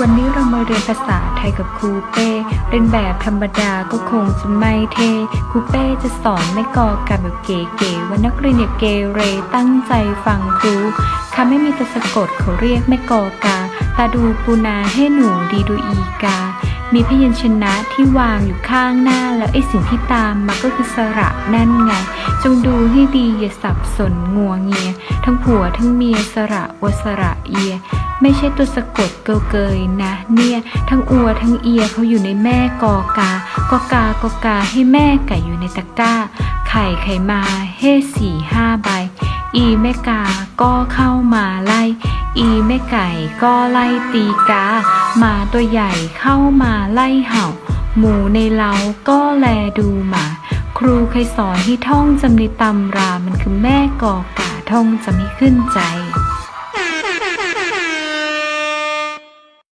วันนี้เรามาเรียนภาษาไทยกับครูเป้เรียนแบบธรรมดาก็คงจะไม่เทครูเป้จะสอนไม่กอกันแบบเก๋ๆว่านักเรียนอย่าเกเรตั้งใจฟังครูคำไม่มีตัวสะกดเขาเรียกไม่กอกาตาดูปูนาให้หนูดีดูอีกา มีพยัญชนะที่วางอยู่ข้างหน้าแล้วไอ้สิ่งที่ตามมาก็คือสระนั่นไง จงดูให้ดีอย่าสับสนงัวเงีย ทั้งผัวทั้งเมียสระวสระเอีย ไม่ใช่ตัวสะกดเกลเกยนะ เนี่ย ทั้งอัวทั้งเอียเขาอยู่ในแม่กอกากอกากอกาให้แม่ไก่อยู่ในตะกร้า ไข่ไข่มาเฮ่สี่ห้าใบ อีแม่กาก็เข้ามาไล่ อีแม่ไก่ก็ไล่ตีกาหมาตัวใหญ่เข้ามาไล่เห่า หมูในเล้าก็แลดูหมา ครูเคยสอนให้ท่องจำในตำรา มันคือแม่กอกาท่องจะไม่ขึ้นใจ